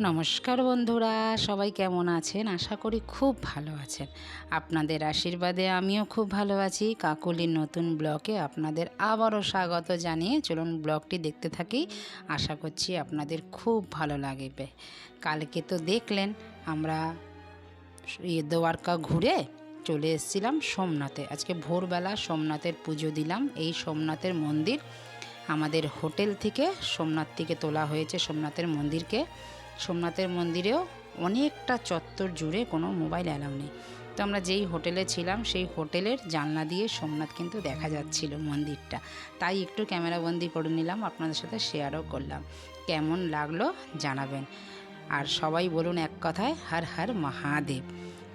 নমস্কার বন্ধুরা, সবাই কেমন আছেন? আশা করি খুব ভালো আছেন। আপনাদের আশীর্বাদে আমিও খুব ভালো আছি। কাকলির নতুন ব্লকে আপনাদের আবারও স্বাগত জানিয়ে চলুন ব্লগটি দেখতে থাকি। আশা করছি আপনাদের খুব ভালো লাগবে। কালকে তো দেখলেন, আমরা দোয়ারকা ঘুরে চলে এসেছিলাম সোমনাথে। আজকে ভোরবেলা সোমনাথের পুজো দিলাম। এই সোমনাথের মন্দির আমাদের হোটেল থেকে সোমনাথ থেকে তোলা হয়েছে। সোমনাথের মন্দিরকে সোমনাথের মন্দিরেও অনেকটা চত্বর জুড়ে কোনো মোবাইল অ্যালাউ নেই। তো আমরা যেই হোটেলে ছিলাম, সেই হোটেলের জানলা দিয়ে সোমনাথ কিন্তু দেখা যাচ্ছিল মন্দিরটা। তাই একটু ক্যামেরাবন্দি করে নিলাম, আপনাদের সাথে শেয়ারও করলাম। কেমন লাগল জানাবেন। আর সবাই বলুন এক কথায়, হর হর মহাদেব।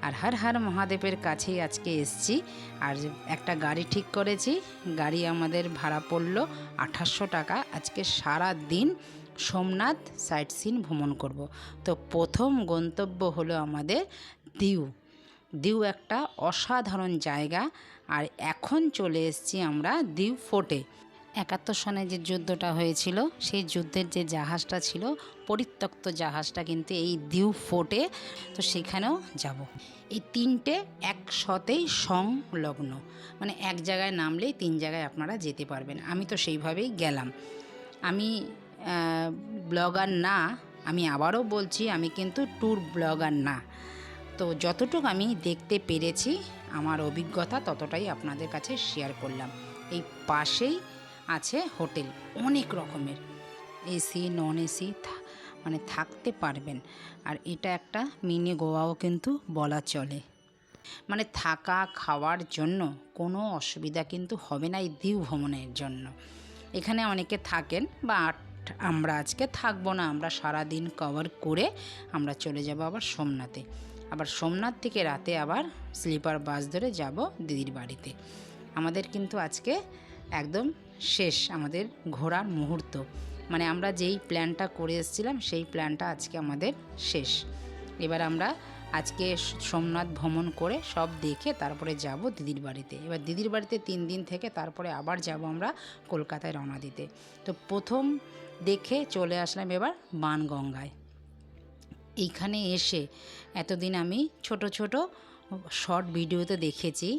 আর হর হর মহাদেবের কাছেই আজকে এসছি। আর একটা গাড়ি ঠিক করেছি। গাড়ি আমাদের ভাড়া পড়ল আঠাশশো টাকা। আজকে সারা দিন সোমনাথ সাইট সিন ভ্রমণ করব। তো প্রথম গন্তব্য হলো আমাদের দিউ। দিউ একটা অসাধারণ জায়গা। আর এখন চলে এসেছি আমরা দিউ ফোর্টে। একাত্তর সনে যে যুদ্ধটা হয়েছিল, সেই যুদ্ধের যে জাহাজটা ছিল, পরিত্যক্ত জাহাজটা কিন্তু এই দিউ ফোর্টে। তো সেখানেও যাব। এই তিনটে একসাথেই সংলগ্ন। মানে এক জায়গায় নামলেই তিন জায়গায় আপনারা যেতে পারবেন। আমি তো সেইভাবেই গেলাম। আমি ব্লগার না, আমি আবারও বলছি, আমি কিন্তু ট্যুর ব্লগার না। তো যতটুকু আমি দেখতে পেরেছি, আমার অভিজ্ঞতা ততটাই আপনাদের কাছে শেয়ার করলাম। এই পাশেই আছে হোটেল, অনেক রকমের। এসি নন এসি মানে থাকতে পারবেন। আর এটা একটা মিনি গোয়াও কিন্তু বলা চলে। মানে থাকা, খাওয়ার জন্য কোনো অসুবিধা কিন্তু হবে না এই দ্বীপ ভ্রমণের জন্য। এখানে অনেকে থাকেন বা আট আমরা আজকে থাকব না, আমরা সারা দিন কভার করে আমরা চলে যাব আবার সোমনাথে। আবার সোমনাথ থেকে রাতে আবার স্লিপার বাস ধরে যাব দিদির বাড়িতে। আমাদের কিন্তু আজকে একদম শেষ, আমাদের ঘোরার মুহূর্ত। মানে আমরা যেই প্ল্যানটা করে এসেছিলাম, সেই প্ল্যানটা আজকে আমাদের শেষ। এবার আমরা আজকে সোমনাথ ভ্রমণ করে সব দেখে তারপরে যাব দিদির বাড়িতে। এবার দিদির বাড়িতে তিন দিন থেকে তারপরে আবার যাব আমরা কলকাতায় রওনা দিতে। তো প্রথম দেখে চলে আসলাম এবার বানগঙ্গায় এইখানে এসে এতদিন আমি ছোট ছোট শর্ট ভিডিওতে দেখেছি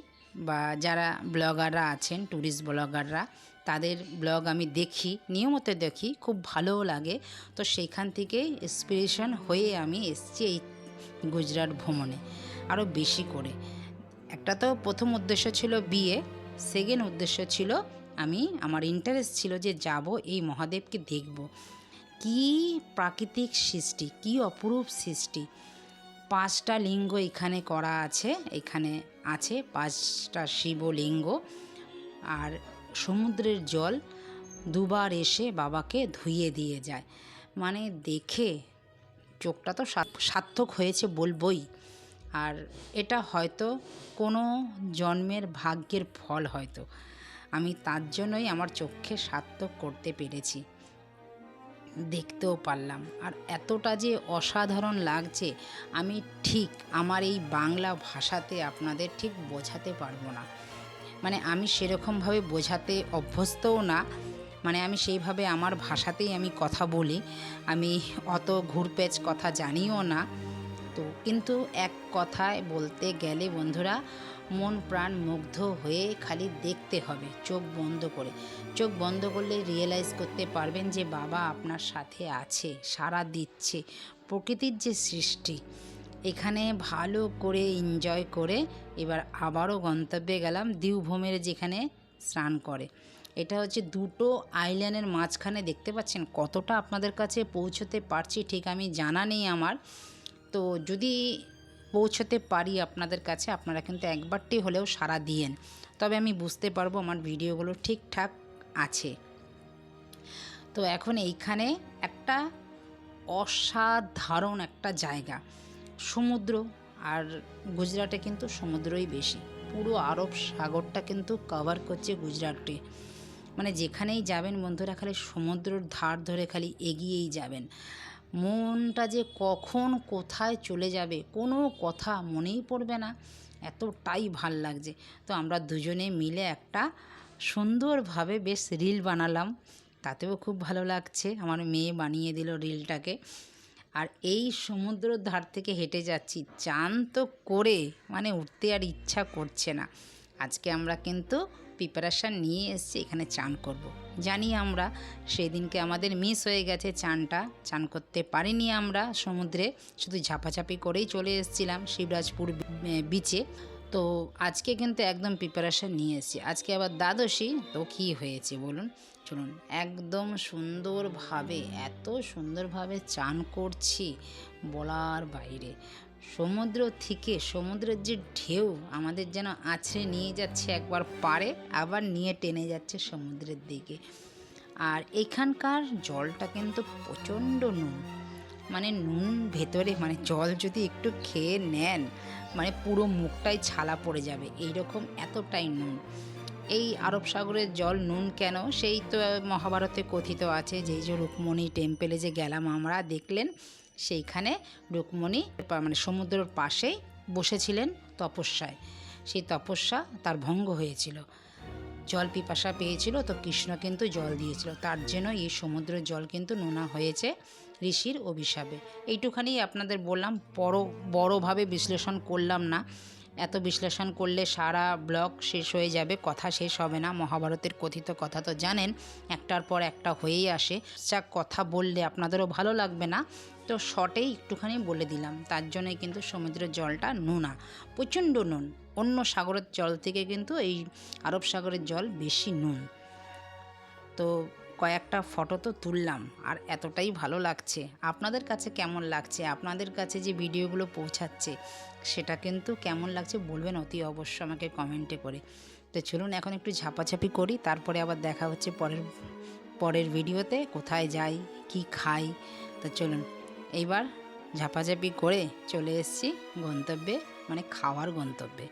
বা যারা ব্লগাররা আছেন, ট্যুরিস্ট ব্লগাররা, তাদের ব্লগ আমি দেখি নিয়মিত দেখি, খুব ভালোও লাগে। তো সেইখান থেকে ইন্সপিরেশন হয়ে আমি এসছি এই গুজরাট ভ্রমণে আরও বেশি করে। একটা তো প্রথম উদ্দেশ্য ছিল বিয়ে সেকেন্ড উদ্দেশ্য ছিল আমি, আমার ইন্টারেস্ট ছিল যে যাব এই মহাদেবকে দেখব। কি প্রাকৃতিক সৃষ্টি, কি অপরূপ সৃষ্টি। পাঁচটা লিঙ্গ এখানে করা আছে, এখানে আছে পাঁচটা শিবলিঙ্গ আর সমুদ্রের জল দুবার এসে বাবাকে ধুইয়ে দিয়ে যায়। মানে দেখে চোখটা তো সার্থক হয়েছে বলবই। আর এটা হয়তো কোনো জন্মের ভাগ্যের ফল হয়তো। আমি তার জন্যই আমার চোখে সার্থক করতে পেরেছি। দেখতেও পারলাম। আর এতটা যে অসাধারণ লাগছে, আমি ঠিক আমার এই বাংলা ভাষাতে আপনাদের ঠিক বোঝাতে পারব না। মানে আমি সেরকমভাবে বোঝাতে অভ্যস্তও না। মানে আমি সেইভাবে আমার ভাষাতেই আমি কথা বলি। আমি অত ঘুরপেচ কথা জানিও না। তো কিন্তু এক কথায় বলতে গেলে বন্ধুরা মন প্রাণ মুগ্ধ হয়ে খালি দেখতে হবে, চোখ বন্ধ করে। চোখ বন্ধ করলে রিয়েলাইজ করতে পারবেন যে বাবা আপনার সাথে আছে সারা দিচ্ছে, প্রকৃতির যে সৃষ্টি। এখানে ভালো করে এনজয় করে এবার আবারও গন্তব্যে গেলাম দিউভূমের যেখানে স্নান করে। এটা হচ্ছে দুটো আইল্যান্ডের মাঝখানে, দেখতে পাচ্ছেন কতটা আপনাদের কাছে পৌঁছতে পারছি ঠিক আমি জানা নেই আমার। তো যদি পৌঁছতে পারি আপনাদের কাছে, আপনারা কিন্তু একবারটি হলেও সারা দিয়েন। তবে আমি বুঝতে পারব আমার ভিডিওগুলো ঠিকঠাক আছে। তো এখন এইখানে একটা অসাধারণ একটা জায়গা, সমুদ্র আর গুজরাটে কিন্তু সমুদ্রই বেশি। পুরো আরব সাগরটা কিন্তু কভার করছে গুজরাটে। মানে যেখানেই যাবেন বন্ধুরা, খালি সমুদ্রর ধার ধরে খালি এগিয়েই যাবেন। মনটা যে কখন কোথায় চলে যাবে কোনো কথা মনেই পড়বে না। এতটাই ভালো লাগছে। তো আমরা দুজনে মিলে একটা সুন্দরভাবে বেশ রিল বানালাম। তাতেও খুব ভালো লাগছে। আমার মেয়ে বানিয়ে দিল রিলটাকে। আর এই সমুদ্রের ধার থেকে হেঁটে যাচ্ছি। চান তো করে মানে উঠতে আর ইচ্ছা করছে না। আজকে আমরা কিন্তু প্রিপারেশান নিয়ে এসেছি, এখানে চান করব। জানি আমরা সেই দিনকে আমাদের মিস হয়ে গেছে চানটা। চান করতে পারিনি আমরা সমুদ্রে, শুধু ঝাপাঝাপি করেই চলে এসেছিলাম শিবরাজপুর বিচে তো আজকে কিন্তু একদম প্রিপারেশান নিয়ে এসেছি। আজকে আবার দ্বাদশী, তো কী হয়েছে বলুন? চলুন, একদম সুন্দরভাবে, এত সুন্দরভাবে চান করছি বলার বাইরে। সমুদ্র থেকে সমুদ্রের যে ঢেউ আমাদের যেন আছড়ে নিয়ে যাচ্ছে একবার পারে, আবার নিয়ে টেনে যাচ্ছে সমুদ্রের দিকে। আর এখানকার জলটা কিন্তু প্রচণ্ড নুন। মানে নুন ভেতরে মানে জল যদি একটু খেয়ে নেন মানে পুরো মুখটাই ছালা পড়ে যাবে। এইরকম এতটাই নুন। এই আরব সাগরের জল নুন কেন? সেই তো মহাভারতে কথিত আছে যেই যে রুকমণি টেম্পেলে যে গেলাম আমরা, দেখলেন সেইখানে রুকমণি মানে সমুদ্রের পাশেই বসেছিলেন তপস্যায়। সেই তপস্যা তার ভঙ্গ হয়েছিল। জল পিপাসা পেয়েছিল তো কৃষ্ণ কিন্তু জল দিয়েছিল। তার জন্য এই সমুদ্রের জল কিন্তু নোনা হয়েছে ঋষির অভিশাপে। এইটুখানি আপনাদের বললাম বড় বড়োভাবে বিশ্লেষণ করলাম না। এত বিশ্লেষণ করলে সারা ব্লগ শেষ হয়ে যাবে, কথা শেষ হবে না। মহাভারতের কথিত কথা তো জানেন, একটার পর একটা হয়েই আসে। যা কথা বললে আপনাদেরও ভালো লাগবে না। তো শর্টেই একটুখানি বলে দিলাম। তার জন্যই কিন্তু সমুদ্রের জলটা নোনা। প্রচণ্ড নুন। অন্য সাগরের জল থেকে কিন্তু এই আরব সাগরের জল বেশি নুন। তো কয়েকটা ফটো তো তুললাম, আর এতটাই ভালো লাগছে। আপনাদের কাছে কেমন লাগছে? আপনাদের কাছে যে ভিডিওগুলো পৌঁছাচ্ছে, সেটা কিন্তু কেমন লাগছে বলবেন অতি অবশ্য আমাকে কমেন্টে করে। তো চলুন এখন একটু ঝাপাঝাপি করি, তারপরে আবার দেখা হচ্ছে পরের পরের ভিডিওতে, কোথায় যাই, কি খাই। তো চলুন। এইবার ঝাপাঝাপি করে চলে এসেছি গন্তব্যে মানে খাওয়ার গন্তব্যে।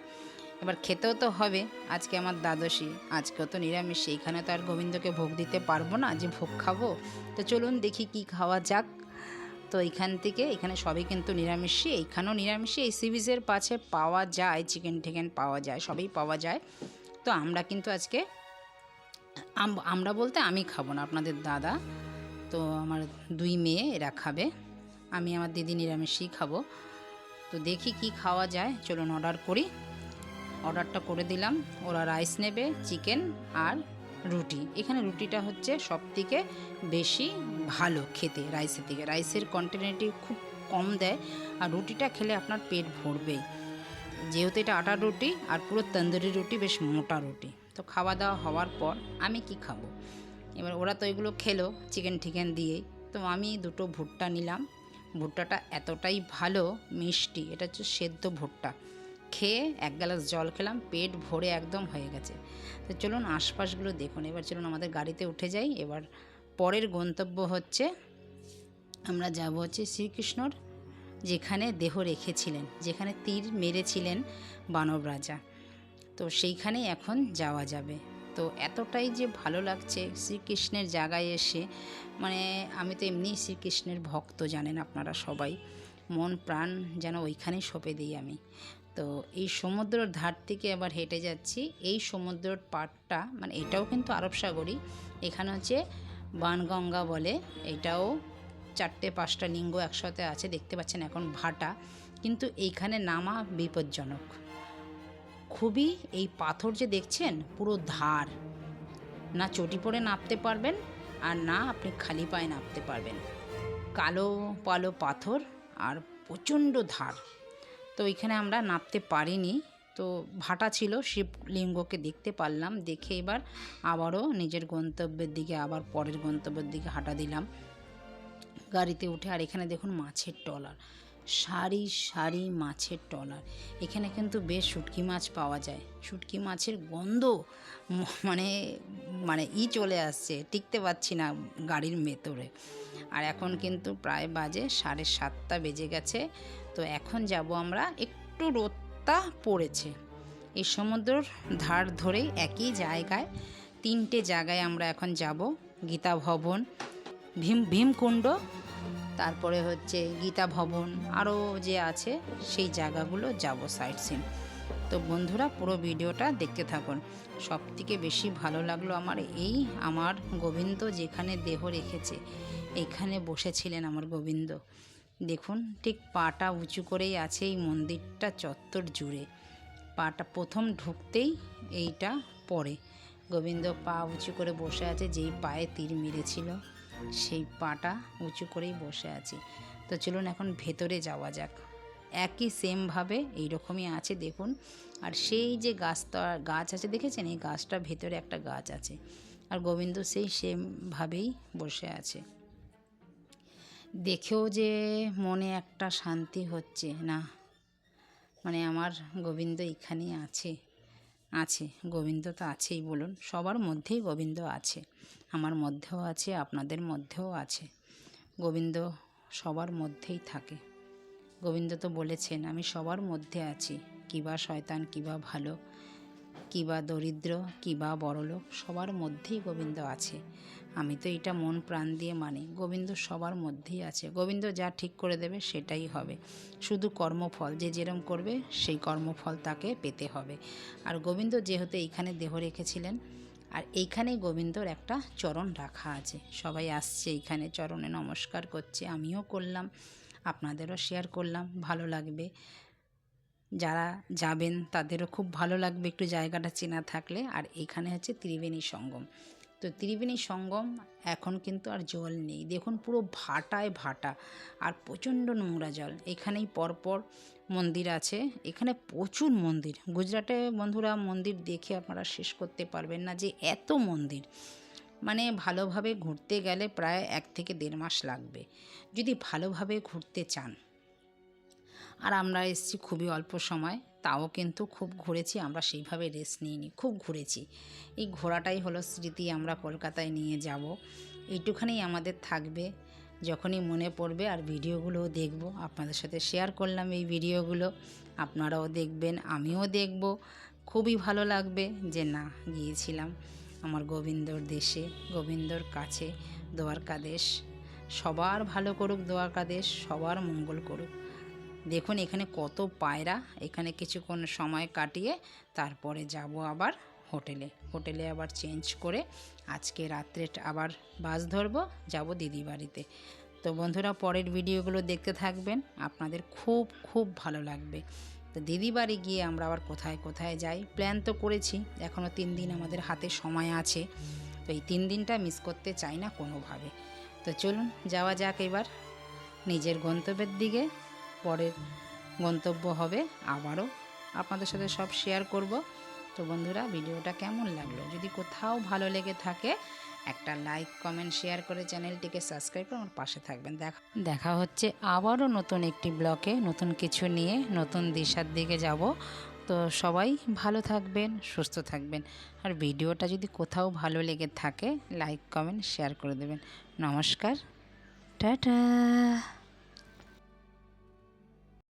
এবার খেতেও তো হবে, আজকে আমার দ্বাদশী, আজকেও তো নিরামিষ, এইখানে তো আর গোবিন্দকে ভোগ দিতে পারব না, যে ভোগ খাব। তো চলুন দেখি কি খাওয়া যাক। তো এইখান থেকে, এখানে সবই কিন্তু নিরামিষই, এইখানেও নিরামিষই, এই সি বিচের পাশে পাওয়া যায়, চিকেন টিকেন পাওয়া যায়, সবই পাওয়া যায়। তো আমরা কিন্তু আজকে আম- আমরা বলতে আমি খাব না, আপনাদের দাদা, তো আমার দুই মেয়ে, এরা খাবে। আমি আমার দিদি নিরামিষই খাব। তো দেখি কি খাওয়া যায়। চলুন অর্ডার করি। অর্ডারটা করে দিলাম। ওরা রাইস নেবে চিকেন আর রুটি। এখানে রুটিটা হচ্ছে সব থেকে বেশি ভালো খেতে রাইসের থেকে রাইসের কোয়ান্টিটি খুব কম দেয় আর রুটিটা খেলে আপনার পেট ভরবেই যেহেতু এটা আটার রুটি আর পুরো তন্দুরি রুটি, বেশ মোটা রুটি। তো খাওয়া দাওয়া হওয়ার পর আমি কি খাব? এবার ওরা তো এগুলো খেলো চিকেন টিকেন দিয়েই। তো আমি দুটো ভুট্টা নিলাম। ভুট্টাটা এতটাই ভালো, মিষ্টি। এটা হচ্ছে সেদ্ধ ভুট্টা। খেয়ে এক গ্লাস জল খেলাম, পেট ভরে একদম হয়ে গেছে। তো চলুন আশপাশগুলো দেখুন। এবার চলুন আমাদের গাড়িতে উঠে যাই। এবার পরের গন্তব্য হচ্ছে, আমরা যাব হচ্ছে শ্রীকৃষ্ণর, যেখানে দেহ রেখেছিলেন, যেখানে তীর মেরেছিলেন বানব রাজা। তো সেইখানেই এখন যাওয়া যাবে। তো এতটাই যে ভালো লাগছে শ্রীকৃষ্ণের জায়গায় এসে। মানে আমি তো এমনি শ্রীকৃষ্ণের ভক্ত জানেন আপনারা সবাই। মন, প্রাণ যেন ওইখানেই সঁপে দিই আমি। তো এই সমুদ্রের ধার থেকে আবার হেঁটে যাচ্ছি। এই সমুদ্রের পাড়টা মানে এটাও কিন্তু আরব সাগরই। এখানে হচ্ছে বানগঙ্গা বলে। এটাও চারটে, পাঁচটা লিঙ্গ একসাথে আছে, দেখতে পাচ্ছেন এখন ভাটা। কিন্তু এইখানে নামা বিপজ্জনক। খুবই এই পাথর যে দেখছেন, পুরো ধার। না চটি পড়ে নাপতে পারবেন আর না আপনি খালি পায়ে নামতে পারবেন। কালো পালো পাথর আর প্রচণ্ড ধার। তো এখানে আমরা নামতে পারিনি। তো ভাটা ছিল শিবলিঙ্গকে দেখতে পারলাম। দেখে এবার আবারও নিজের গন্তব্যের দিকে, আবার পরের গন্তব্যের দিকে হাঁটা দিলাম। গাড়িতে উঠে, আর এখানে দেখুন মাছের ট্রলার। সারি সারি মাছের ট্রলার এখানে কিন্তু বেশ শুটকি মাছ পাওয়া যায়। শুটকি মাছের গন্ধ মানে মানে ই চলে আসছে, টিকতে পারছি না গাড়ির ভেতরে। আর এখন কিন্তু প্রায় বাজে সাড়ে সাতটা বেজে গেছে, তো এখন যাব আমরা একটু রোদটা পড়েছে। এই সমুদ্রর ধার ধরেই একই জায়গায়, তিনটে জায়গায় আমরা এখন যাব। গীতা ভবন, ভীম, ভীমকুণ্ড তারপরে হচ্ছে গীতা ভবন আরও যে আছে সেই জায়গাগুলো যাব সাইট সিন তো বন্ধুরা, পুরো ভিডিওটা দেখতে থাকুন। সব থেকে বেশি ভালো লাগল আমার এই আমার গোবিন্দ যেখানে দেহ রেখেছে, এখানে বসেছিলেন আমার গোবিন্দ। দেখুন, ঠিক পাটা উঁচু করেই আছে এই মন্দিরটা চত্বর জুড়ে। পাটা প্রথম ঢুকতেই এইটা পড়ে। গোবিন্দ পা উঁচু করে বসে আছে, যেই পায়ে তীর মেরেছিল। সেই পাটা উঁচু করেই বসে আছে। তো চলুন এখন ভেতরে যাওয়া যাক। একই সেমভাবে এইরকমই আছে, দেখুন। আর সেই যে গাছটা, গাছ আছে, দেখেছেন? এই গাছটা ভেতরে একটা গাছ আছে। আর গোবিন্দ সেই সেমভাবেই বসে আছে। দেখেও যে মনে একটা শান্তি হচ্ছে, না? মানে আমার গোবিন্দ এখানেই আছে। আছে, গোবিন্দ তো আছেই বলুন। সবার মধ্যেই গোবিন্দ আছে, আমার মধ্যেও আছে, আপনাদের মধ্যেও আছে। গোবিন্দ সবার মধ্যেই থাকে। গোবিন্দ তো বলেছেন, আমি সবার মধ্যে আছি কিবা শয়তান কিবা ভালো। কিবা দরিদ্র কিবা বড়লোক, সবার মধ্যেই গোবিন্দ আছে। আমি তো এটা মন প্রাণ দিয়ে মানি, গোবিন্দ সবার মধ্যেই আছে। গোবিন্দ যা ঠিক করে দেবে সেটাই হবে। শুধু কর্মফল, যে যেরম করবে, সেই কর্মফল তাকে পেতে হবে। আর গোবিন্দ যেহেতু এইখানে দেহ রেখেছিলেন, আর এইখানেই গোবিন্দর একটা চরণ রাখা আছে। সবাই আসছে এইখানে, চরণে নমস্কার করছে, আমিও করলাম, আপনাদেরও শেয়ার করলাম, ভালো লাগবে। যারা যাবেন তাদেরও খুব ভালো লাগবে একটু জায়গাটা চেনা থাকলে। আর এখানে হচ্ছে ত্রিবেণী সঙ্গম। তো ত্রিবেণী সঙ্গম এখন কিন্তু আর জল নেই। দেখুন পুরো ভাটায় ভাটা আর প্রচণ্ড নোংরা জল। এখানেই পরপর মন্দির আছে। এখানে প্রচুর মন্দির। গুজরাটে বন্ধুরা মন্দির দেখে আপনারা শেষ করতে পারবেন না যে এত মন্দির। মানে ভালোভাবে ঘুরতে গেলে প্রায় এক থেকে দেড় মাস লাগবে। যদি ভালোভাবে ঘুরতে চান। আর আমরা এসেছি খুবই অল্প সময়, তাও কিন্তু খুব ঘুরেছি, আমরা সেইভাবে রেস্ট নিইনি, খুব ঘুরেছি। এই ঘোরাটাই হলো স্মৃতি, আমরা কলকাতায় নিয়ে যাব। এইটুখানি আমাদের থাকবে, যখনই মনে পড়বে, আর ভিডিওগুলোও দেখব। আপনাদের সাথে শেয়ার করলাম এই ভিডিওগুলো, আপনারাও দেখবেন, আমিও দেখব। খুবই ভালো লাগবে যে না, গিয়েছিলাম আমার গোবিন্দর দেশে, গোবিন্দর কাছে, দ্বারকাদেশ। সবার ভালো করুক, দ্বারকাদেশ, সবার মঙ্গল করুক। দেখুন, এখানে কত পায়রা, এখানে কিছুক্ষণ সময় কাটিয়ে তারপরে যাব আবার হোটেলে। হোটেলে আবার চেঞ্জ করে আজকে রাত্রে আবার বাস ধরবো, যাব দিদি বাড়িতে। তো বন্ধুরা, পরের ভিডিওগুলো দেখতে থাকবেন, আপনাদের খুব খুব ভালো লাগবে। তো দিদি বাড়ি গিয়ে আমরা আবার কোথায় কোথায় যাই? প্ল্যান তো করেছি এখনও তিন দিন আমাদের হাতে সময় আছে। তো এই তিন দিনটা মিস করতে চাই না কোনোভাবে। তো চলুন, যাওয়া যাক এবার নিজের গন্তব্যের দিকে। পরের গন্তব্য হবে। আবারও আপনাদের সাথে সব শেয়ার করব। তো বন্ধুরা, ভিডিওটা কেমন লাগল? যদি কোথাও ভালো লেগে থাকে, একটা লাইক কমেন্ট শেয়ার করে চ্যানেলটিকে সাবস্ক্রাইব করে আমার পাশে থাকবেন। দেখা দেখা হচ্ছে আবারও নতুন একটি ব্লকে, নতুন কিছু নিয়ে, নতুন দিশার দিকে যাব। তো সবাই ভালো থাকবেন, সুস্থ থাকবেন। আর ভিডিওটা যদি কোথাও ভালো লেগে থাকে লাইক কমেন্ট শেয়ার করে দেবেন। নমস্কার, টাটা!